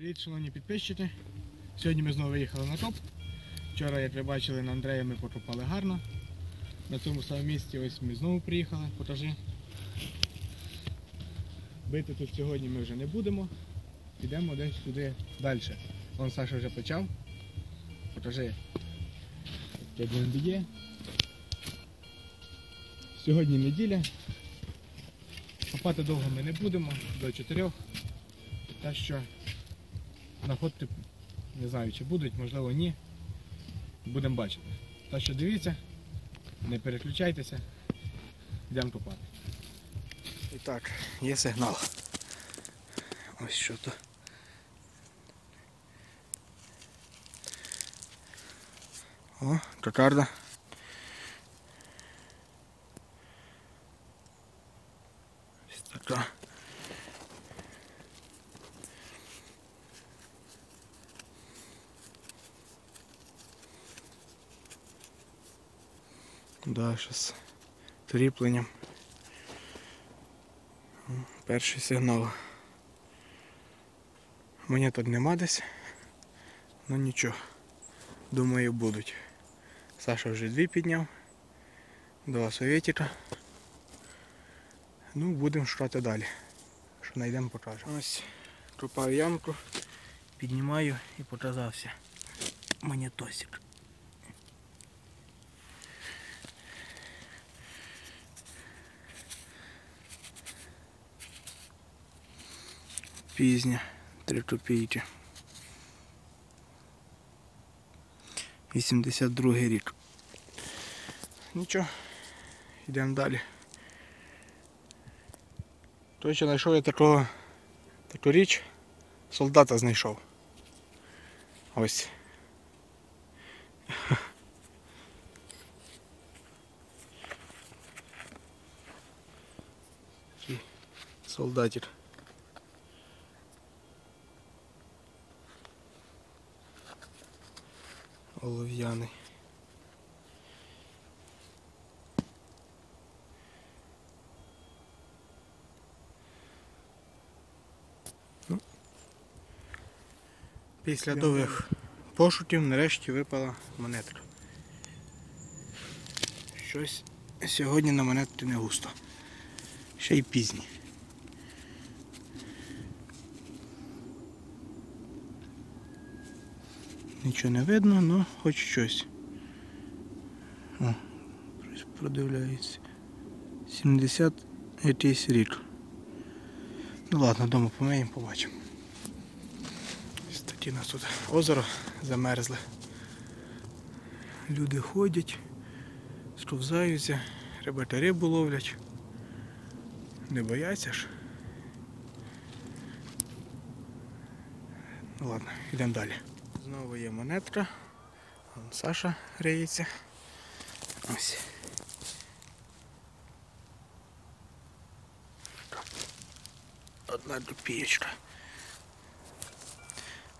Привіт, шановні підписчики. Сьогодні ми знову виїхали на топ. Вчора, як ви бачили, на Андрея ми покопали гарно. На цьому самому місці ось ми знову приїхали, потажи. Бити тут сьогодні ми вже не будемо. Підемо десь туди далі. Вон Саша вже почав. Покажи. Як він б'є. Сьогодні неділя. Копати довго ми не будемо, до 4. Так що находки не знаю чи будуть, можливо ні. Будемо бачити. Так що дивіться, не переключайтеся, йдемо копати. І так, є сигнал. Ось що то. О, кокарда. Ось така. Да, зараз тріпленням. Перший сигнал. Мені тут нема десь. Ну нічого. Думаю, будуть. Саша вже дві підняв. Два совєтіка. Ну, будемо шукати далі. Що знайдемо, покажемо. Ось копаю ямку, піднімаю і показався монетосик. Пізня, 3 копійки. 82 рік. Нічого, йдемо далі. Точно знайшов я такого, таку річ, солдата знайшов. Ось. Такий Солдатик. Олов'яний. Ну, Після довгих пошуків нарешті випала монетка. Щось сьогодні на монетки не густо. Ще й пізні. Нічого не видно, але хоч щось. О, продивляється. 70 якийсь рік. Ну ладно, вдома помиємо, побачимо. Ось такі у нас тут озеро замерзле. Люди ходять, сковзаються, рибаки рибу ловлять. Не бояться ж. Ну ладно, йдемо далі. Знову є монетка. Вон Саша греється. Ось. Одна копієчка.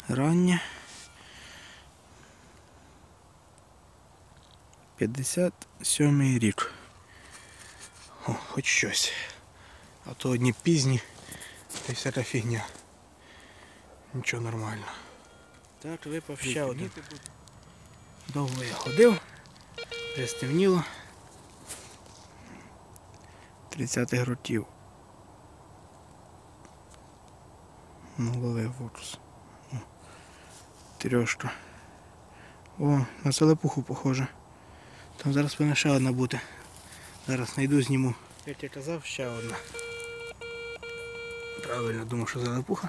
Рання. 57 рік. О, хоч щось. А то одні пізні та й всяка фігня. Нічого нормально. Так, випав ще один. Довго я ходив, вже стемніло. 30 років. Ну, ловив фокус. О, Трьошка. О, на залепуху похоже. Там зараз повинна ще одна бути. Зараз знайду, зніму. Як я казав, ще одна. Правильно думав, що залепуха.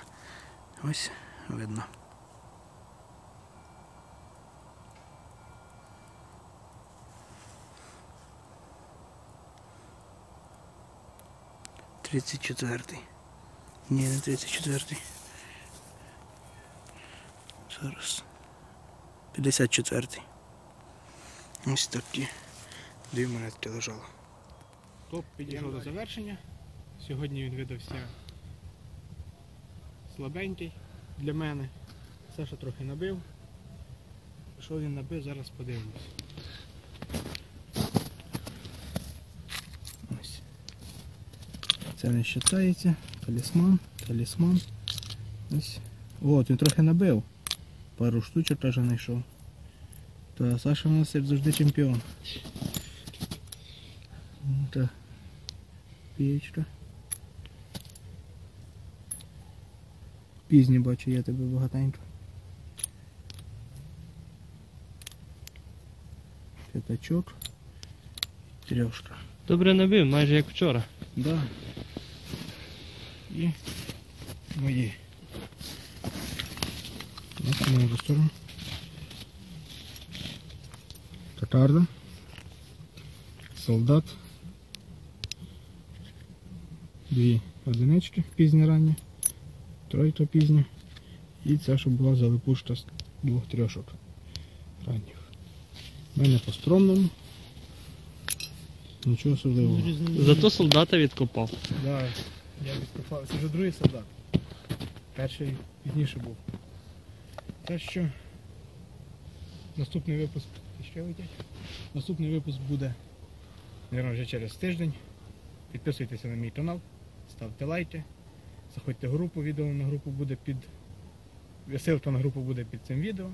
Ось видно. Тридцять четвертий. Ні, не тридцять четвертий. Зараз. 54. Ось такі дві монетки лежало. Топ підійшов до завершення. Сьогодні він видався слабенький для мене. Саша трохи набив. Що він набив, зараз подивимось. Це не вважається. Талісман, талісман. Ось От, він трохи набив. Пару штучок теж знайшов. Та Саша у нас як завжди чемпіон. Ну, Та. Пічка. Пізні бачу я тебе багатенько. П'ятачок. Трьошка. Добре набив, майже як вчора. Да. І мої. Другу сторону. Катарда. Солдат. Дві одинички пізні ранні. Тройка пізня. І ця, що була залипушка з двох трьошок ранніх. У мене по скромному. Нічого особливого. Зато солдата відкопав. Да, я відкопав. Це вже другий солдат. Перший пізніше був. Так що наступний випуск. Ще летять? Наступний випуск буде мабуть, вже через тиждень. Підписуйтеся на мій канал, ставте лайки, заходьте в групу, відео на групу буде під. Ссылка на групу буде під цим відео.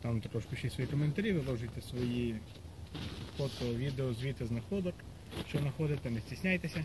Там також пишіть свої коментарі, виложуйте свої фото, відео, звіти знаходок, що знаходите, не стісняйтеся.